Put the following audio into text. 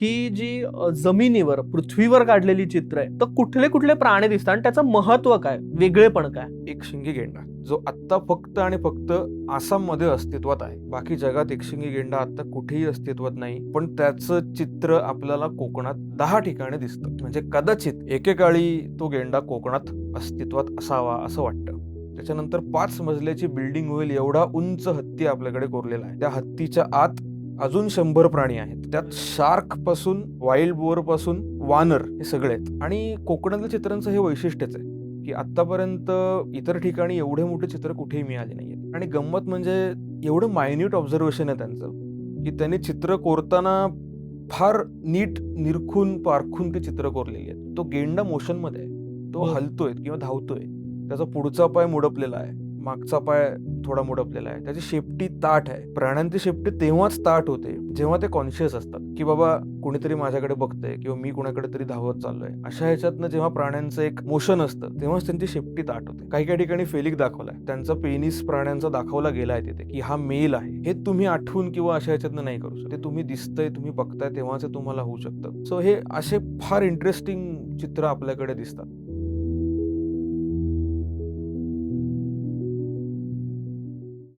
ही जी जमिनीवर पृथ्वीवर काढलेली चित्र आहे तर कुठले कुठले प्राणी दिसतात आणि त्याचं महत्त्व काय? वेगळेपण काय? एक शिंगी गेंडा जो आत्ता फक्त आणि फक्त आसाममध्ये अस्तित्वात आहे. बाकी जगात एकशिंगी गेंडा आता कुठेही अस्तित्वात नाही पण त्याचं चित्र आपल्याला कोकणात दहा ठिकाणी दिसतं. म्हणजे कदाचित एकेकाळी तो गेंडा कोकणात अस्तित्वात असावा असं वाटतं. त्याच्यानंतर पाच मजल्याची बिल्डिंग होईल एवढा उंच हत्ती आपल्याकडे कोरलेला आहे. त्या हत्तीच्या आत अजून शंभर प्राणी आहेत. त्यात शार्कपासून वाईल्ड बोअरपासून वानर हे सगळे आहेत. आणि कोकणातल्या चित्रांचं हे वैशिष्ट्यच आहे की आतापर्यंत इतर ठिकाणी एवढे मोठे चित्र कुठेही मिळाले नाहीयेत. आणि गंमत म्हणजे एवढं मायन्यूट ऑब्झर्वेशन आहे त्यांचं की त्यांनी चित्र कोरताना फार नीट निरखून पारखून ते चित्र कोरलेली आहेत. तो गेंडा मोशनमध्ये आहे. तो बरं. हलतोय किंवा धावतोय. त्याचा पुढचा पाय मुडपलेला आहे. मागचा पाय थोडा मुडपलेला आहे. त्याची शेपटी ताठ आहे. प्राण्यांची शेपटी तेव्हाच ताठ होते जेव्हा ते कॉन्शियस असतात. की बाबा कुणीतरी माझ्याकडे बघतंय किंवा मी कुणाकडे तरी धावत चाललोय. अशा ह्याच्यातनं जेव्हा प्राण्यांचं एक मोशन असतं तेव्हाच त्यांची शेपटी ताठ होते. काही काही ठिकाणी फेलिक दाखवलाय त्यांचा पेनिस प्राण्यांचा दाखवला गेलाय तिथे की हा मेल आहे. हे तुम्ही आठवून किंवा अशा ह्याच्यातनं नाही करू शकत. ते तुम्ही दिसतंय तुम्ही बघताय तेव्हाच तुम्हाला होऊ शकतं. सो हे असे फार इंटरेस्टिंग चित्र आपल्याकडे दिसतात.